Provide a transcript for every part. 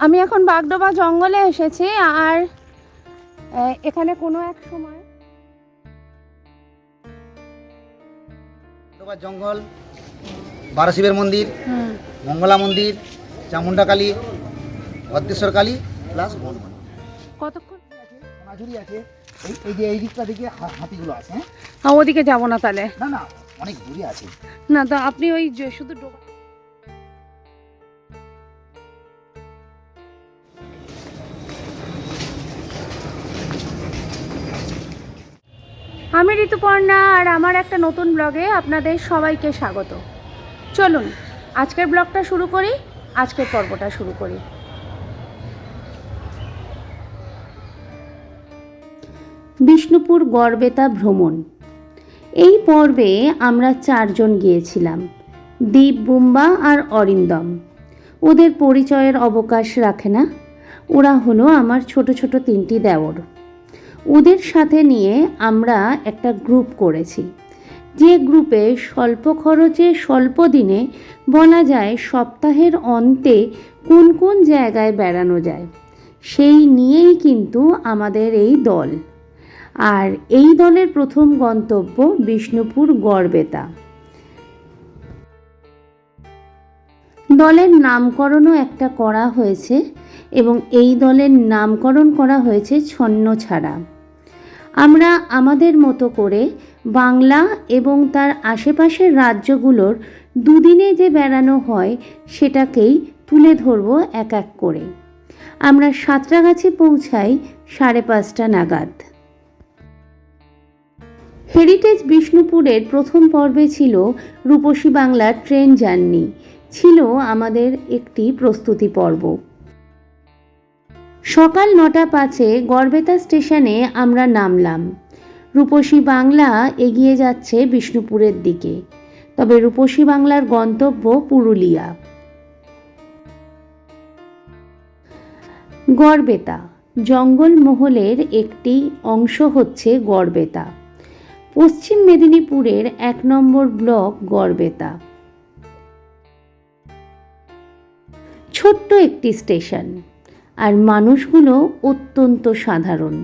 আমি এখন বাগডোবা জঙ্গলে এসেছি আর এখানে কোনো এক সময় ডোবা জঙ্গল বারাশিবের মন্দির মঙ্গলা মন্দির চামুন্ডা কালী ভদ্রেশ্বর কালী প্লাস বনবন কতক্ষণ? সোনাঝুরি আছে এই এই যে এই দিকটা দিকে হাতিগুলো আছে হ্যাঁ? হ্যাঁ ওদিকে যাব না তাহলে। না না অনেক দূরে আছে। না তো আপনি ওই যে শুধু ডোবা আমি ঋতুপর্ণা আর আমার একটা নতুন ব্লগে আপনাদের সবাইকে স্বাগত। চলুন, আজকের ব্লগটা শুরু করি, আজকের পর্বটা শুরু করি। বিষ্ণুপুর গড়বেতা ভ্রমণ। এই পর্বে আমরা চারজন গিয়েছিলাম, দীপ বুম্বা আর অরিন্দম। ওদের পরিচয়ের অবকাশ রাখে না, ওরা হলো আমার ছোট ছোট তিনটি দেওর। ওদের সাথে নিয়ে আমরা একটা গ্রুপ করেছি। যে গ্রুপে স্বল্প খরচে, স্বল্প দিনে বলা যায় সপ্তাহের অন্তে কোন কোন জায়গায় বেড়ানো যায়, সেই নিয়েই কিন্তু আমাদের এই দল। আর এই দলের প্রথম গন্তব্য বিষ্ণুপুর গড়বেতা। দলের নামকরণও একটা করা হয়েছে। এবং এই দলের নামকরণ করা হয়েছে ছন্ন ছাড়া। আমরা আমাদের মতো করে বাংলা এবং তার আশেপাশের রাজ্যগুলোর দুদিনে যে বেড়ানো হয়, সেটাকেই তুলে ধরব এক এক করে। আমরা সাঁতরাগাছি পৌঁছাই সাড়ে পাঁচটা নাগাদ। হেরিটেজ বিষ্ণুপুরের প্রথম পর্বে ছিল রূপসী বাংলার ট্রেন জার্নি। ছিল আমাদের একটি প্রস্তুতি পর্ব। সকাল নটা পাঁচে গড়বেতা স্টেশনে আমরা নামলাম। রূপসী বাংলা এগিয়ে যাচ্ছে বিষ্ণুপুরের দিকে। তবে রূপসী বাংলার গন্তব্য পুরুলিয়া। গড়বেতা জঙ্গলমহলের একটি অংশ হচ্ছে গড়বেতা। পশ্চিম মেদিনীপুরের এক নম্বর ব্লক গড়বেতা। ছোট্ট একটি স্টেশন। আর মানুষগুলো অত্যন্ত সাধারণ।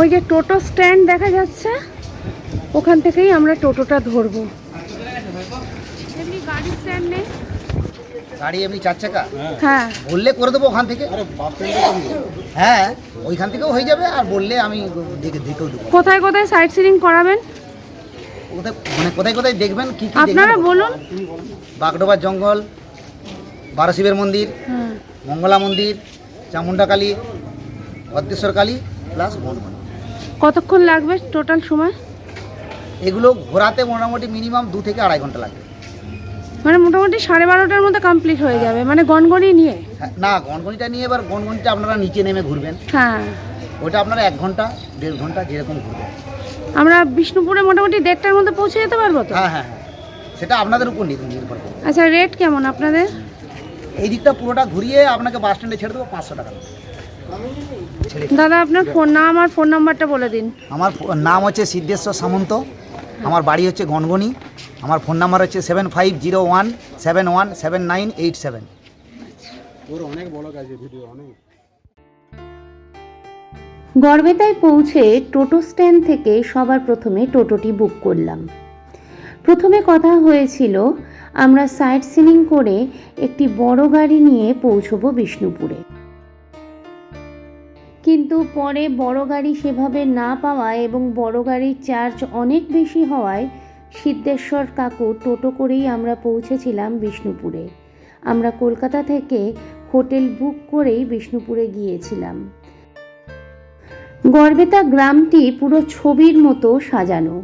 ওই যে টোটো স্ট্যান্ড দেখা যাচ্ছে ওখান থেকেই আমরা টোটোটা ধরবো। এমনি গাড়ি স্ট্যান্ড নেই? গাড়ি এমনি চার চাকা? হ্যাঁ। বললে করে দেবো ওখান থেকে। হ্যাঁ ওইখান থেকেও হয়ে যাবে আর বললে আমি দেখে দেখেও দেবো। কোথায় কোথায় সাইট সিরিং করাবেন? কোথায় মানে কোথায় কোথায় দেখবেন কি কি আপনারা বলুন। বাগডোবার জঙ্গল বারো শিবের মন্দির হ্যাঁ মঙ্গলা মন্দির চামুন্ডা কালী ভদ্রেশ্বর কালী প্লাস বনবন কতক্ষণ লাগবে টোটাল সময়? এগুলো ঘোরাতে মোটামুটি মিনিমাম দু থেকে আড়াই ঘণ্টা লাগবে। মানে মোটামুটি সাড়ে বারোটার মধ্যে কমপ্লিট হয়ে যাবে মানে গনগনি নিয়ে। হ্যাঁ, না গনগনিটা নিয়ে এবার গনগনিটা আপনারা নিচে নেমে ঘুরবেন। হ্যাঁ। ওটা আপনারা এক ঘণ্টা দেড় ঘণ্টা যেরকম ঘুরবেন। আমরা বিষ্ণুপুরে মোটামুটি দেড়টার মধ্যে পৌঁছে যেতে পারব তো? হ্যাঁ হ্যাঁ হ্যাঁ। সেটা আপনাদের উপর নির্ভর নির্ভর করবে আচ্ছা রেট কেমন আপনাদের? এই দিকটা পুরোটা ঘুরিয়ে আপনাকে বাস স্ট্যান্ডে ছেড়ে দেবো পাঁচশো টাকা দাদা আপনার ফোন নাম আর ফোন নাম্বারটা বলে দিন। আমার নাম হচ্ছে সিদ্ধেশ্বর সামন্ত। আমার বাড়ি হচ্ছে গনগনি আমার ফোন নাম্বার হচ্ছে seven five zero one seven one seven nine eight seven. ওর অনেক বড় কাজে ভিডিও অনেক। গড়বেতায় পৌঁছে টোটো স্ট্যান্ড থেকে সবার প্রথমে টোটোটি বুক করলাম। প্রথমে কথা হয়েছিল আমরা সাইট সিনিং করে একটি বড় গাড়ি নিয়ে পৌঁছবো বিষ্ণুপুরে। কিন্তু পরে বড় গাড়ি সেভাবে না পাওয়া এবং বড় গাড়ির চার্জ অনেক বেশি হওয়ায় সিদ্ধেশ্বর কাকু টোটো করেই আমরা পৌঁছেছিলাম বিষ্ণুপুরে। আমরা কলকাতা থেকে হোটেল বুক করেই বিষ্ণুপুরে গিয়েছিলাম। গড়বেতা গ্রামটি পুরো ছবির মতো সাজানো।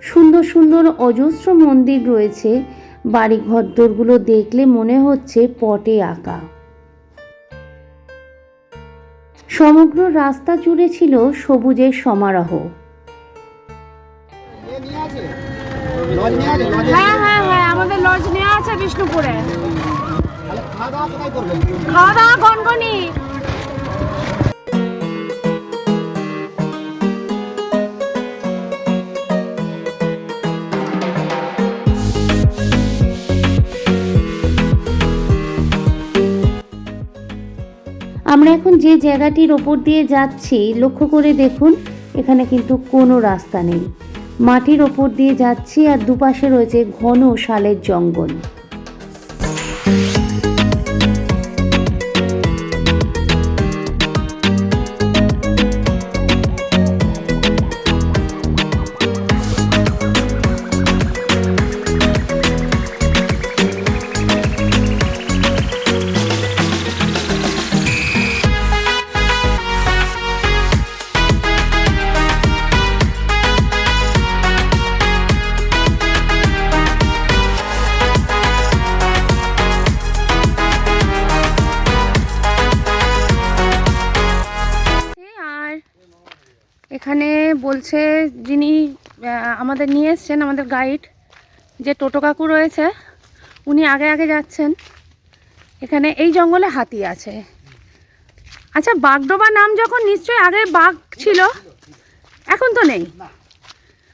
সুন্দর সুন্দর অজস্র মন্দির রয়েছে। বাড়ি ঘরদোরগুলো দেখলে মনে হচ্ছে পটে আঁকা। সমগ্র রাস্তা জুড়ে ছিল সবুজের সমারোহ। হ্যাঁ হ্যাঁ হ্যাঁ আমাদের লজ নেওয়া আছে বিষ্ণুপুরে। খাওয়া দাওয়া কোথায় আমরা এখন যে জায়গাটির ওপর দিয়ে যাচ্ছি, লক্ষ্য করে দেখুন, এখানে কিন্তু কোনো রাস্তা নেই। মাটির ওপর দিয়ে যাচ্ছি আর দুপাশে রয়েছে ঘন শালের জঙ্গল। এখানে বলছে যিনি আমাদের নিয়ে এসছেন আমাদের গাইড যে টোটো কাকু রয়েছে উনি আগে আগে যাচ্ছেন। এখানে এই জঙ্গলে হাতি আছে। আচ্ছা বাগডোবা নাম যখন নিশ্চয়ই আগে বাঘ ছিল এখন তো নেই।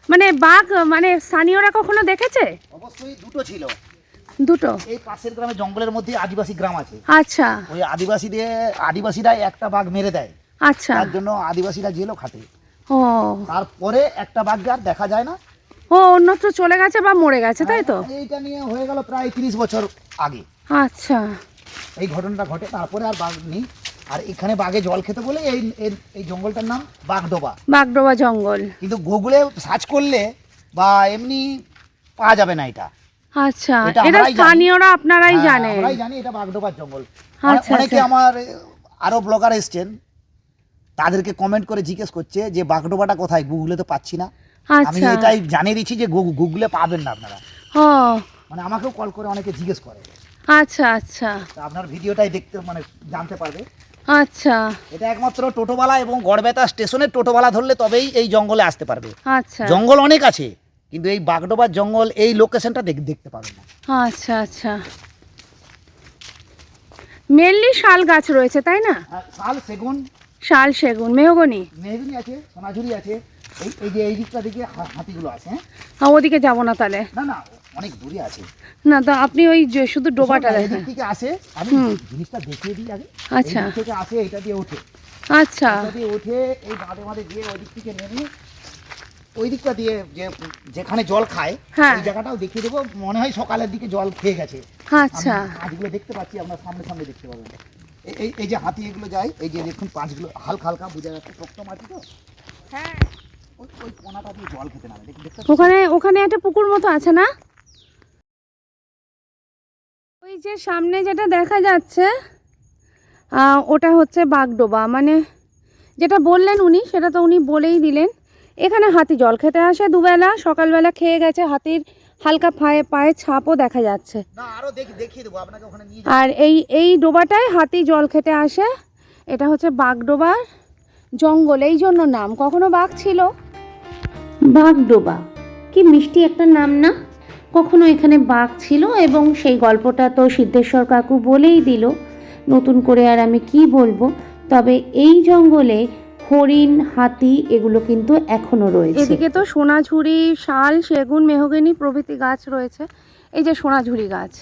মানে বাঘ মানে স্থানীয়রা কখনো দেখেছে? অবশ্যই দুটো ছিল। দুটো? এই পাশের গ্রামে জঙ্গলের মধ্যে আদিবাসী গ্রাম আছে। আচ্ছা। ওই আদিবাসীদের আদিবাসীরা একটা বাঘ মেরে দেয়। আচ্ছা। তার জন্য আদিবাসীরা জেলও খাটে। ও। তারপরে একটা বাঘকে আর দেখা যায় না। ও অন্যত্র চলে গেছে বা মরে গেছে তাই তো? এইটা নিয়ে হয়ে গেল প্রায় তিরিশ বছর আগে। আচ্ছা। এই ঘটনাটা ঘটে তারপরে আর বাঘ নেই। আর এখানে বাঘে জল খেতে বলে এই এই জঙ্গলটার নাম বাঘডোবা বাগডোবা জঙ্গল। কিন্তু গুগলে সার্চ করলে বা এমনি পাওয়া যাবে না এটা। আচ্ছা এটা। স্থানীয়রা আপনারাই হ্যাঁ, জানেন। আমরাই জানি এটা বাগডোবার জঙ্গল। আচ্ছা, অনেকে আচ্ছা। আমার আরও ব্লগার এসছেন তাদেরকে কমেন্ট করে জিজ্ঞেস করছে যে বাগডোবাটা কোথায়? গুগলে তো পাচ্ছি না। আমি আচ্ছা। এটাই জানিয়ে দিচ্ছি যে গুগলে পাবেন না আপনারা। মানে আমাকেও কল করে অনেকে জিজ্ঞেস করে। আচ্ছা আচ্ছা। আপনার ভিডিওটাই দেখতে মানে জানতে পারবে। আচ্ছা। এটা একমাত্র টোটোওয়ালা এবং গড়বেতা স্টেশনের টোটোওয়ালা ধরলে তবেই এই জঙ্গলে আসতে পারবে। আচ্ছা। জঙ্গল অনেক আছে কিন্তু এই বাগডোবার জঙ্গল এই লোকেশনটা দেখ- দেখতে পাবেন না। আচ্ছা আচ্ছা। মেনলি শাল গাছ রয়েছে তাই না? শাল সেগুন শাল সেগুন মেহগনি। মেহগুনি আছে সোনাঝুরি আছে এই এই যে এই দিকটা দিকে হাতিগুলো আছে হ্যাঁ? ওদিকে যাব না তাহলে? না না অনেক দূরে আছে। না তো আপনি ওই যে শুধু ডোবাটা দেখেন। এদিক থেকে আসে আমি জিনিসটা দেখিয়ে দিই আগে। আচ্ছা। এই দিক থেকে আসে এটা দিয়ে ওঠে। আচ্ছা। এটা দিয়ে ওঠে এই বাঁধে বাঁধে গিয়ে ওই দিক থেকে নেমে ওই দিকটা দিয়ে যে যেখানে জল খায় হ্যাঁ। ওই জায়গাটাও দেখিয়ে দেবো। মনে হয় সকালের দিকে জল খেয়ে গেছে। আচ্ছা। আমি পাঁচগুলো দেখতে পাচ্ছি আপনার সামনে সামনে দেখতে পাবেন। এই- এই যে হাতি এগুলো যায় এই যে দেখুন পাঁচগুলো হালকা হালকা বোঝা যাচ্ছে টক্ত মাটি তো? হ্যাঁ। ওই ওই কোনাটা দিয়ে জল খেতে না দেখতে দেখতে ওখানে ওখানে একটা পুকুর মতো আছে না? ওই যে সামনে যেটা দেখা যাচ্ছে ওটা হচ্ছে বাগডোবা। মানে যেটা বললেন উনি সেটা তো উনি বলেই দিলেন। এখানে হাতি জল খেতে আসে দুবেলা সকালবেলা খেয়ে গেছে হাতির হালকা পায়ে পায়ে ছাপও দেখা যাচ্ছে। না আরও দেখি দেখিয়ে দেবো আপনাকে ওখানে নিয়ে আর এই এই ডোবাটায় হাতি জল খেতে আসে। এটা হচ্ছে বাগডোবার জঙ্গল এই জন্য নাম। কখনো বাঘ ছিল? বাগডোবা। কি মিষ্টি একটা নাম না? কখনো এখানে বাঘ ছিল এবং সেই গল্পটা তো সিদ্ধেশ্বর কাকু বলেই দিল। নতুন করে আর আমি কি বলব? তবে এই জঙ্গলে হরিণ, হাতি এগুলো কিন্তু এখনও রয়েছে। এদিকে তো সোনাঝুরি, শাল, সেগুন, মেহগনি প্রভৃতি গাছ রয়েছে। এই যে সোনাঝুরি গাছ,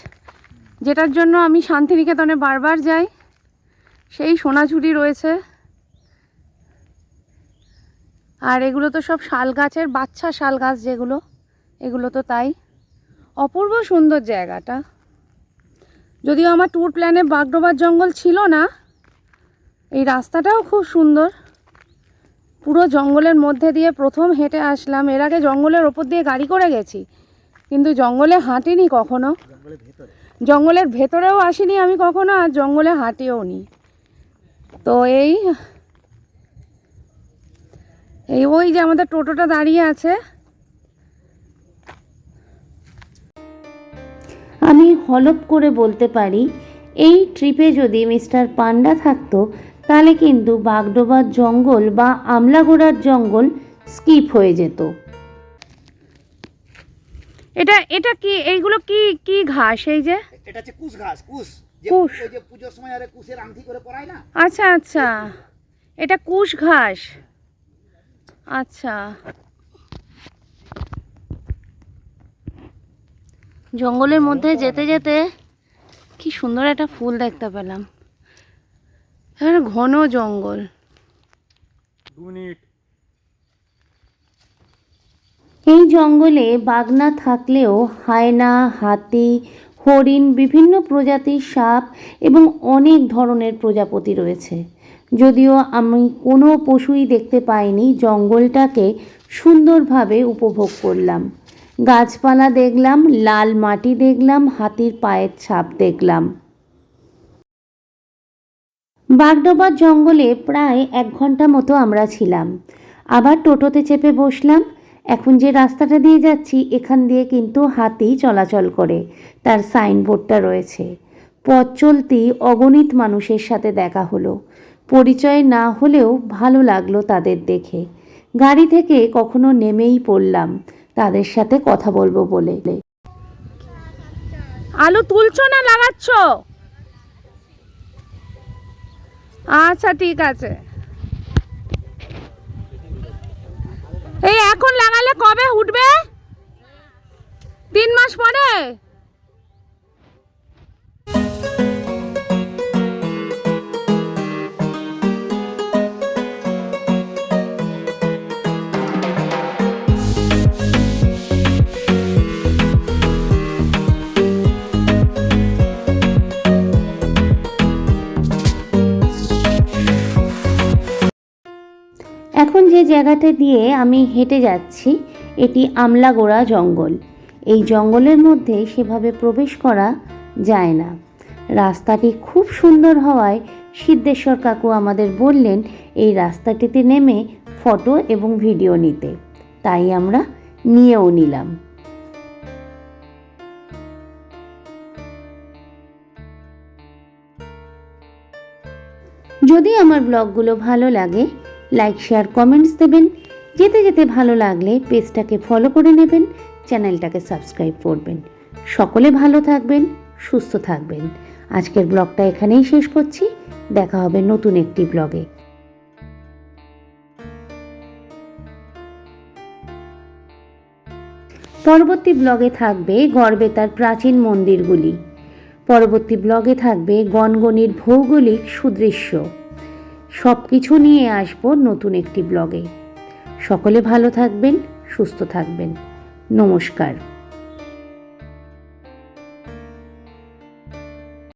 যেটার জন্য আমি শান্তিনিকেতনে বারবার যাই, সেই সোনাঝুরি রয়েছে। আর এগুলো তো সব শাল গাছের, বাচ্চা শাল গাছ যেগুলো, এগুলো তো তাই। অপূর্ব সুন্দর জায়গাটা। যদিও আমার ট্যুর প্ল্যানে বাগডোবার জঙ্গল ছিল না, এই রাস্তাটাও খুব সুন্দর। পুরো জঙ্গলের মধ্যে দিয়ে প্রথম হেঁটে আসলাম। এর আগে জঙ্গলের ওপর দিয়ে গাড়ি করে গেছি, কিন্তু জঙ্গলে হাঁটিনি কখনো। জঙ্গলের ভেতরেও আসিনি আমি কখনো, আর জঙ্গলে হাঁটিও নি। তো এই এই ওই যে আমাদের টোটোটা দাঁড়িয়ে আছে। আমি হলপ করে বলতে পারি, এই ট্রিপে যদি মিস্টার পান্ডা থাকতো তাহলে কিন্তু বাগডোবার জঙ্গল বা আমলাগোড়ার জঙ্গল স্কিপ হয়ে যেত। এটা এটা কি এইগুলো কি কি ঘাস এই যে? এটা হচ্ছে কুশ ঘাস কুশ। কুশ। ওই যে পুজোর সময় আরে কুশের আংটি করে পরায় না? আচ্ছা আচ্ছা। এটা কুশ ঘাস। আচ্ছা। জঙ্গলের মধ্যে যেতে যেতে কি সুন্দর একটা ফুল দেখতে পেলাম। এখানে ঘন জঙ্গল। এই জঙ্গলে বাগনা থাকলেও হায়না হাতি হরিণ বিভিন্ন প্রজাতির সাপ এবং অনেক ধরনের প্রজাপতি রয়েছে। যদিও আমি কোনো পশুই দেখতে পাইনি জঙ্গলটাকে সুন্দরভাবে উপভোগ করলাম। গাছপালা দেখলাম লাল মাটি দেখলাম হাতির পায়ের ছাপ দেখলাম। বাগডোবার জঙ্গলে প্রায় এক ঘণ্টা মতো আমরা ছিলাম। আবার টোটোতে চেপে বসলাম। এখন যে রাস্তাটা দিয়ে যাচ্ছি, এখান দিয়ে কিন্তু হাতি চলাচল করে। তার সাইনবোর্ডটা রয়েছে। পথ চলতি অগণিত মানুষের সাথে দেখা হলো। পরিচয় না হলেও ভালো লাগল তাদের দেখে। গাড়ি থেকে কখনো নেমেই পড়লাম। তাদের সাথে কথা বলব বলে। আলু তুলছো না লাগাচ্ছ? আচ্ছা ঠিক আছে। এই এখন লাগালে কবে উঠবে? তিন মাস পরে? যে জায়গাটা দিয়ে আমি হেঁটে যাচ্ছি, এটি আমলাগোড়া জঙ্গল। এই জঙ্গলের মধ্যে সেভাবে প্রবেশ করা যায় না। রাস্তাটি খুব সুন্দর হওয়ায় সিদ্ধেশ্বর কাকু আমাদের বললেন, এই রাস্তাটিতে নেমে ফটো এবং ভিডিও নিতে। তাই আমরা নিয়েও নিলাম। যদি আমার ব্লগগুলো ভালো লাগে লাইক শেয়ার কমেন্টস দেবেন। যেতে যেতে ভালো লাগলে পেজটাকে ফলো করে নেবেন চ্যানেলটাকে সাবস্ক্রাইব করবেন। সকলে ভালো থাকবেন, সুস্থ থাকবেন। আজকের ব্লগটা এখানেই শেষ করছি। দেখা হবে নতুন একটি ব্লগে পরবর্তী ব্লগে থাকবে গড়বেতার প্রাচীন মন্দিরগুলি। পরবর্তী ব্লগে থাকবে গনগনির ভৌগোলিক সুদৃশ্য। সব কিছু নিয়ে আসব নতুন একটি ব্লগে। সকলে ভালো থাকবেন সুস্থ থাকবেন। নমস্কার।